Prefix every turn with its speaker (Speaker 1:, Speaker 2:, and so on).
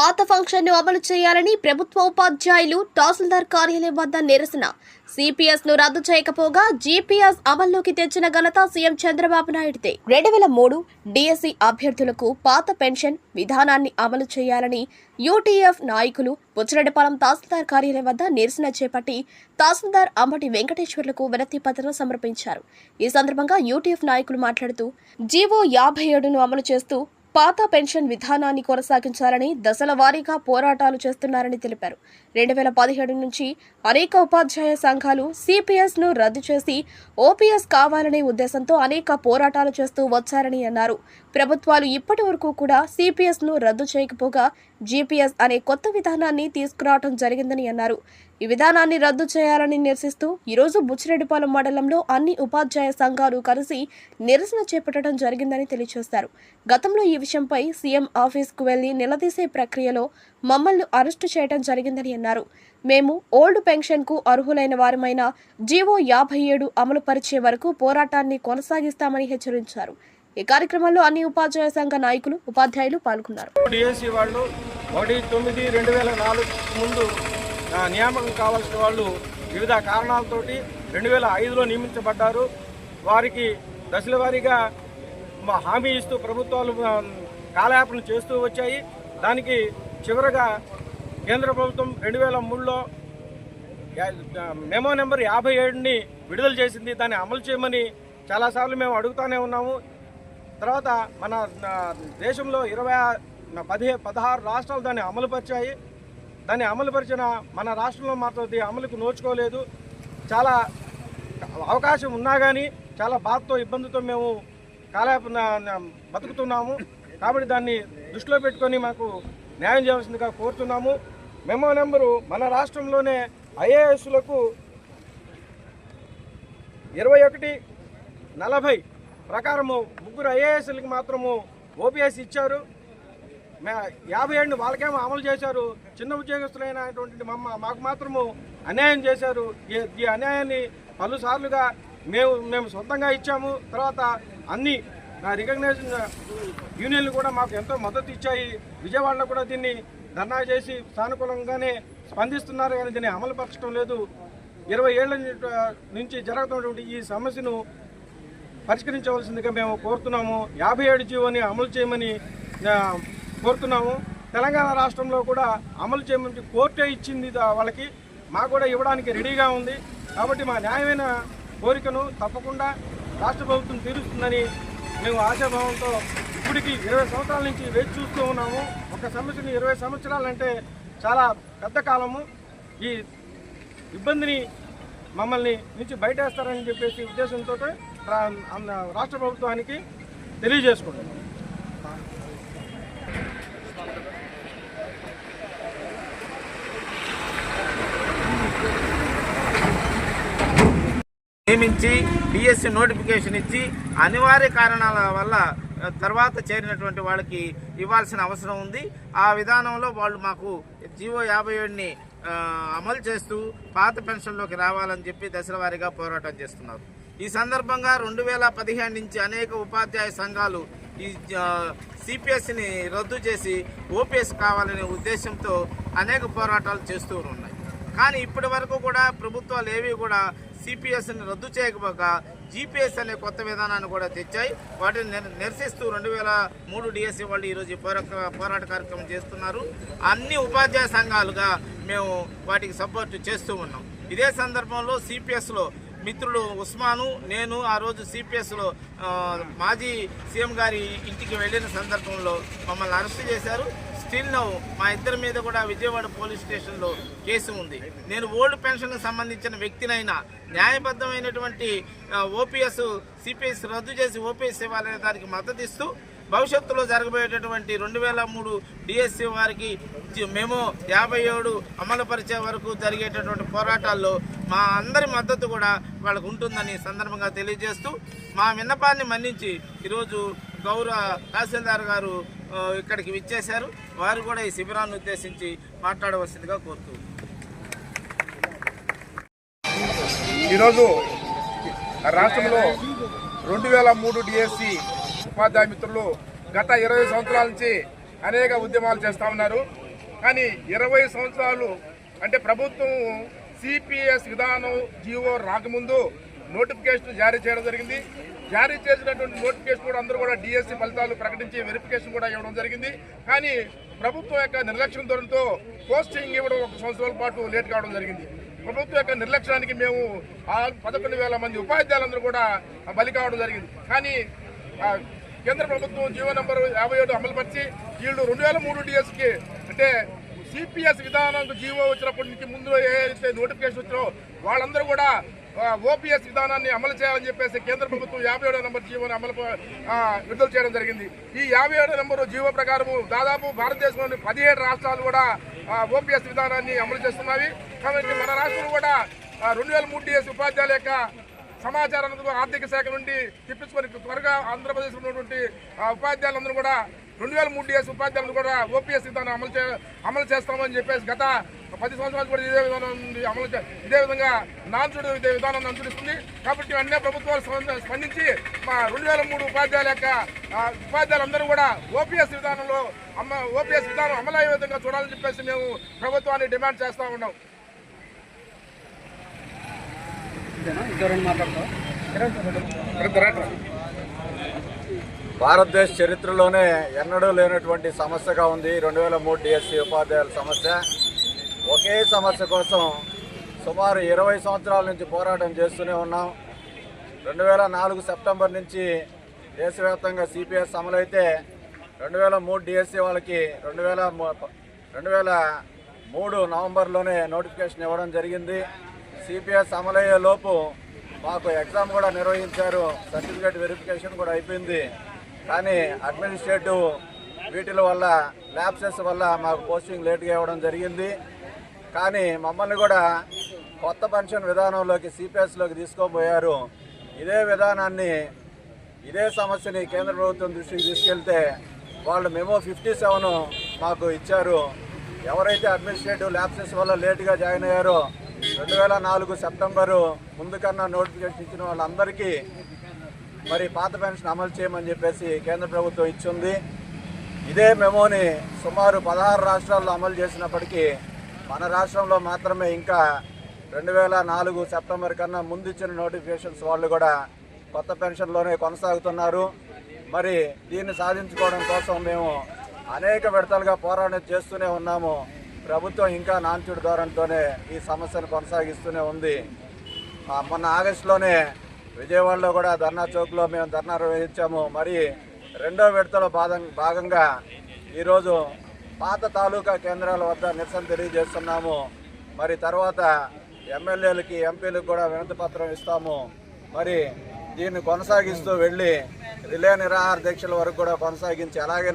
Speaker 1: పాత ఫంక్షన్ను అమలు చేయాలని ప్రభుత్వ ఉపాధ్యాయులు తహసీల్దార్ కార్యాలయం వద్ద నిరసన. సిపిఎస్ను రద్దు చేయకపోగా జీపీఎస్ అమల్లోకి తెచ్చిన ఘనత సీఎం చంద్రబాబు నాయుడుదే. రెండు వేల మూడు డిఎస్సి అభ్యర్థులకు పాత పెన్షన్ విధానాన్ని అమలు చేయాలని యూటీఎఫ్ నాయకులు బుచ్చిరెడ్డిపాలెం తహసీల్దార్ కార్యాలయం వద్ద నిరసన చేపట్టి తహసీల్దార్ అంబటి వెంకటేశ్వర్లకు వినతి పత్రం సమర్పించారు. ఈ సందర్భంగా యూటీఎఫ్ నాయకులు మాట్లాడుతూ జీవో యాభై ఏడును అమలు చేస్తూ పాత పెన్షన్ విధానాన్ని కొనసాగించాలని దశల వారీగా పోరాటాలు చేస్తున్నారని తెలిపారు. రెండు వేల పదిహేడు నుంచి అనేక ఉపాధ్యాయ సంఘాలు సిపిఎస్ను రద్దు చేసి ఓపీఎస్ కావాలనే ఉద్దేశంతో అనేక పోరాటాలు చేస్తూ వచ్చారని అన్నారు. ప్రభుత్వాలు ఇప్పటి వరకు కూడా సిపిఎస్ను రద్దు చేయకపోగా జీపీఎస్ అనే కొత్త విధానాన్ని తీసుకురావడం జరిగిందని అన్నారు. ఈ విధానాన్ని రద్దు చేయాలని నిరసిస్తూ ఈరోజు బుచ్చిరెడ్డిపాలెం మండలంలో అన్ని ఉపాధ్యాయ సంఘాలు కలిసి నిరసన చేపట్టడం జరిగిందని తెలియజేశారు గతంలో ఈ విషయంపై సీఎం ఆఫీస్కు వెళ్ళి నిలదీసే ప్రక్రియలో మమ్మల్ని అరెస్టు చేయడం జరిగిందని అన్నారు. మేము ఓల్డ్ పెన్షన్కు అర్హులైన వారమైన జీవో యాభై ఏడు అమలు పరిచే వరకు పోరాటాన్ని కొనసాగిస్తామని హెచ్చరించారు. ఈ కార్యక్రమంలో అన్ని ఉపాధ్యాయ సంఘ నాయకులు ఉపాధ్యాయులు పాల్గొన్నారు.
Speaker 2: డిఎస్సి వాళ్ళు ఒకటి తొమ్మిది రెండు వేల నాలుగు ముందు నియామకం కావాల్సిన వాళ్ళు వివిధ కారణాలతోటి రెండు వేల ఐదులో నియమించబడ్డారు. వారికి దశల వారీగా మా హామీ ఇస్తూ ప్రభుత్వాలు కాలయాపన చేస్తూ వచ్చాయి. దానికి చివరగా కేంద్ర ప్రభుత్వం రెండు వేల మూడులో మెమో నెంబర్ యాభై ఏడుని విడుదల చేసింది. దాన్ని అమలు చేయమని చాలాసార్లు మేము అడుగుతూనే ఉన్నాము. తర్వాత మన దేశంలో ఇరవై పదిహే పదహారు రాష్ట్రాలు దాన్ని అమలుపరిచాయి. దాన్ని అమలుపరిచిన మన రాష్ట్రంలో మాత్రం అమలుకు నోచుకోలేదు. చాలా అవకాశం ఉన్నా కానీ చాలా బాధతో ఇబ్బందితో మేము కాలయాపన బతుకుతున్నాము. కాబట్టి దాన్ని దృష్టిలో పెట్టుకొని మాకు న్యాయం చేయాల్సిందిగా కోరుతున్నాము. మెమో నెంబరు మన రాష్ట్రంలోనే ఐఏఎస్లకు ఇరవై ఒకటి నలభై ప్రకారము ముగ్గురు ఐఏఎస్లకి మాత్రము ఓపీఎస్ ఇచ్చారు. యాభై ఏడుని వాళ్ళకేమో అమలు చేశారు. చిన్న ఉద్యోగస్తులైనటువంటి మమ్మ మాకు మాత్రము అన్యాయం చేశారు. ఈ- ఈ అన్యాయాన్ని పలుసార్లుగా మేము మేము సొంతంగా ఇచ్చాము. తర్వాత అన్ని రికగ్నైజేషన్ యూనియన్లు కూడా మాకు ఎంతో మద్దతు ఇచ్చాయి. విజయవాడలో కూడా దీన్ని ధర్నా చేసి సానుకూలంగానే స్పందిస్తున్నారు కానీ దీన్ని అమలుపరచడం లేదు. ఇరవై ఏళ్ళ నుంచి జరుగుతున్నటువంటి ఈ సమస్యను పరిష్కరించవలసిందిగా మేము కోరుతున్నాము. యాభై ఏడు జీవోని అమలు చేయమని కోరుతున్నాము. తెలంగాణ రాష్ట్రంలో కూడా అమలు చేయమని కోర్టే ఇచ్చింది వాళ్ళకి. మాకు కూడా ఇవ్వడానికి రెడీగా ఉంది. కాబట్టి మా న్యాయమైన కోరికను తప్పకుండా రాష్ట్ర ప్రభుత్వం తీరుస్తుందని మేము ఆశాభావంతో ఇప్పటికి ఇరవై సంవత్సరాల నుంచి వేచి చూస్తూ ఉన్నాము. ఒక సమస్యని ఇరవై సంవత్సరాలంటే చాలా పెద్ద కాలము. ఈ ఇబ్బందిని మమ్మల్ని నుంచి బయటేస్తారని చెప్పేసి ఉద్దేశంతో రాష్ట్ర ప్రభుత్వానికి తెలియజేసుకుంటున్నాం
Speaker 3: నియమించి డిఎస్సి నోటిఫికేషన్ ఇచ్చి అనివార్య కారణాల వల్ల తర్వాత చేరినటువంటి వాళ్ళకి ఇవ్వాల్సిన అవసరం ఉంది. ఆ విధానంలో వాళ్ళు మాకు జీవో యాభై ఏడుని అమలు చేస్తూ పాత పెన్షన్లోకి రావాలని చెప్పి దశల వారీగా పోరాటం చేస్తున్నారు. ఈ సందర్భంగా రెండు వేల పదిహేను నుంచి అనేక ఉపాధ్యాయ సంఘాలు ఈ సిపిఎస్ని రద్దు చేసి ఓపీఎస్ కావాలనే ఉద్దేశంతో అనేక పోరాటాలు చేస్తూ ఉన్నాయి. కానీ ఇప్పటి వరకు కూడా ప్రభుత్వాలు ఏవి కూడా సిపిఎస్ని రద్దు చేయకపోక జీపీఎస్ అనే కొత్త విధానాన్ని కూడా తెచ్చాయి. వాటిని నిరసిస్తూ రెండు వేల మూడు డిఎస్సి వాళ్ళు ఈరోజు పోరాట పోరాట కార్యక్రమం చేస్తున్నారు. అన్ని ఉపాధ్యాయ సంఘాలుగా మేము వాటికి సపోర్ట్ చేస్తూ ఉన్నాం. ఇదే సందర్భంలో సిపిఎస్లో మిత్రుడు ఉస్మాను నేను ఆ రోజు సిపిఎస్లో మాజీ సీఎం గారి ఇంటికి వెళ్ళిన సందర్భంలో మమ్మల్ని అరెస్ట్ చేశారు. స్టిల్ నౌ మా ఇద్దరి మీద కూడా విజయవాడ పోలీస్ స్టేషన్లో కేసు ఉంది. నేను ఓల్డ్ పెన్షన్కి సంబంధించిన వ్యక్తినైనా న్యాయబద్ధమైనటువంటి ఓపీఎస్ సిపిఎస్ రద్దు చేసి ఓపీఎస్ ఇవ్వాలనే దానికి మద్దతు ఇస్తూ భవిష్యత్తులో జరగబోయేటటువంటి రెండు వేల మూడు డిఎస్సి వారికి మేము యాభై ఏడు అమలు పరిచే వరకు జరిగేటటువంటి పోరాటాల్లో మా అందరి మద్దతు కూడా వాళ్ళకు ఉంటుందని సందర్భంగా తెలియజేస్తూ మా విన్నపాన్ని మన్నించి ఈరోజు గౌరవ తహసీల్దార్ గారు ఇక్కడికి విచ్చేశారు. వారు కూడా ఈ శిబిరాన్ని ఉద్దేశించి మాట్లాడవలసిందిగా కోరుతూ
Speaker 4: ఈరోజు రాష్ట్రంలో రెండు వేల మూడు డిఎస్సి ఉపాధ్యాయ మిత్రులు గత ఇరవై సంవత్సరాల నుంచి అనేక ఉద్యమాలు చేస్తూ ఉన్నారు. కానీ ఇరవై సంవత్సరాలు అంటే ప్రభుత్వం సిపిఎస్ విధానం జీవో రాకముందు నోటిఫికేషన్ జారీ చేయడం జరిగింది. జారీ చేసినటువంటి నోటిఫికేషన్ కూడా అందరూ కూడా డిఎస్సి ఫలితాలు ప్రకటించి వెరిఫికేషన్ కూడా ఇవ్వడం జరిగింది. కానీ ప్రభుత్వం యొక్క నిర్లక్ష్యం ధోరణితో పోస్టింగ్ ఇవ్వడం ఒక సంవత్సరాల పాటు లేట్ కావడం జరిగింది. ప్రభుత్వం యొక్క నిర్లక్ష్యానికి మేము ఆ పదకొండు వేల మంది ఉపాధ్యాయులందరూ కూడా బలి కావడం జరిగింది. కానీ కేంద్ర ప్రభుత్వం జీవో నెంబర్ యాభై ఏడు అమలుపరిచి వీళ్ళు రెండు వేల మూడు డిఎస్కి అంటే సిపిఎస్ విధానానికి జీవో వచ్చినప్పటి నుంచి ముందు ఏదైతే నోటిఫికేషన్ వచ్చినో వాళ్ళందరూ కూడా ఓపీఎస్ విధానాన్ని అమలు చేయాలని చెప్పేసి కేంద్ర ప్రభుత్వం యాభై ఏడో నెంబర్ జీవోని అమలు విడుదల చేయడం జరిగింది. ఈ యాభై ఏడో నెంబరు జీవో ప్రకారము దాదాపు భారతదేశంలోని పదిహేడు రాష్ట్రాలు కూడా ఓపీఎస్ విధానాన్ని అమలు చేస్తున్నవి కాబట్టి మన రాష్ట్రం కూడా రెండు వేల మూడు డిఎస్ ఉపాధ్యాయుల యొక్క సమాచారాన్ని ఆర్థిక శాఖ నుండి తెప్పించుకొని త్వరగా ఆంధ్రప్రదేశ్ ఉన్నటువంటి ఉపాధ్యాయులందరూ కూడా రెండు వేల మూడు డిఎస్ ఉపాధ్యాయులను కూడా ఓపీఎస్ విధానం అమలు చే అమలు చేస్తామని చెప్పేసి గత పది సంవత్సరాలు కూడా ఇదే విధానం ఉంది అమలు చే- ఇదే విధంగా నాన్సుడు ఇదే విధానాన్ని అనుసరిస్తుంది. కాబట్టి అన్ని ప్రభుత్వాలు స్పందించి మా రెండు వేల మూడు ఉపాధ్యాయుల యొక్క ఉపాధ్యాయులందరూ కూడా ఓపీఎస్ విధానంలో అమ్మ ఓపీఎస్ విధానం అమలయ్యే విధంగా చూడాలని చెప్పేసి మేము ప్రభుత్వాన్ని డిమాండ్ చేస్తూ ఉన్నాం.
Speaker 5: భారతదేశ చరిత్రలోనే ఎన్నడూ లేనటువంటి సమస్యగా ఉంది. రెండు వేల మూడు డిఎస్సి ఉపాధ్యాయుల సమస్య. ఒకే సమస్య కోసం సుమారు ఇరవై సంవత్సరాల నుంచి పోరాటం చేస్తూనే ఉన్నాం. రెండు వేల నాలుగు సెప్టెంబర్ నుంచి దేశవ్యాప్తంగా సిపిఎస్ అమలైతే రెండు వేల మూడు డిఎస్సి వాళ్ళకి రెండు వేల రెండు వేల మూడు నవంబర్లోనే నోటిఫికేషన్ ఇవ్వడం జరిగింది. సిపిఎస్ అమలయ్యే లోపు మాకు ఎగ్జామ్ కూడా నిర్వహించారు సర్టిఫికేట్ వెరిఫికేషన్ కూడా అయిపోయింది. కానీ అడ్మినిస్ట్రేటివ్ వీటిల వల్ల ల్యాబ్సెస్ వల్ల మాకు పోస్టింగ్ లేట్గా ఇవ్వడం జరిగింది. కానీ మమ్మల్ని కూడా కొత్త పెన్షన్ విధానంలోకి సిపిఎస్లోకి తీసుకోబోయారు ఇదే విధానాన్ని ఇదే సమస్యని కేంద్ర ప్రభుత్వం దృష్టికి తీసుకెళ్తే వాళ్ళు మెమో ఫిఫ్టీ సెవెన్ మాకు ఇచ్చారు. ఎవరైతే అడ్మినిస్ట్రేటివ్ ల్యాబ్సెస్ వల్ల లేటుగా జాయిన్ అయ్యారో రెండు వేల నాలుగు సెప్టెంబరు ముందుకన్నా నోటిఫికేషన్ ఇచ్చిన వాళ్ళందరికీ మరి పాత పెన్షన్ అమలు చేయమని చెప్పేసి కేంద్ర ప్రభుత్వం ఇచ్చింది. ఇదే మెమోని సుమారు పదహారు రాష్ట్రాల్లో అమలు చేసినప్పటికీ మన రాష్ట్రంలో మాత్రమే ఇంకా రెండు వేల నాలుగు సెప్టెంబర్ కన్నా ముందు ఇచ్చిన నోటిఫికేషన్స్ వాళ్ళు కూడా కొత్త పెన్షన్లోనే కొనసాగుతున్నారు. మరి దీన్ని సాధించుకోవడం కోసం మేము అనేక విడతలుగా పోరాటం చేస్తూనే ఉన్నాము. ప్రభుత్వం ఇంకా నాంచుడు ధోరణితోనే ఈ సమస్యను కొనసాగిస్తూనే ఉంది. మొన్న ఆగస్టులోనే విజయవాడలో కూడా ధర్నా చౌక్లో మేము ధర్నా నిర్వహించాము. మరి రెండో విడతలో భాగం భాగంగా ఈరోజు పాత తాలూకా కేంద్రాల వద్ద నిరసన తెలియజేస్తున్నాము. మరి తర్వాత ఎమ్మెల్యేలకి ఎంపీలకు కూడా వినతి పత్రం ఇస్తాము. మరి దీన్ని కొనసాగిస్తూ వెళ్ళి రిలే నిరాహార దీక్షల వరకు కూడా కొనసాగించి అలాగే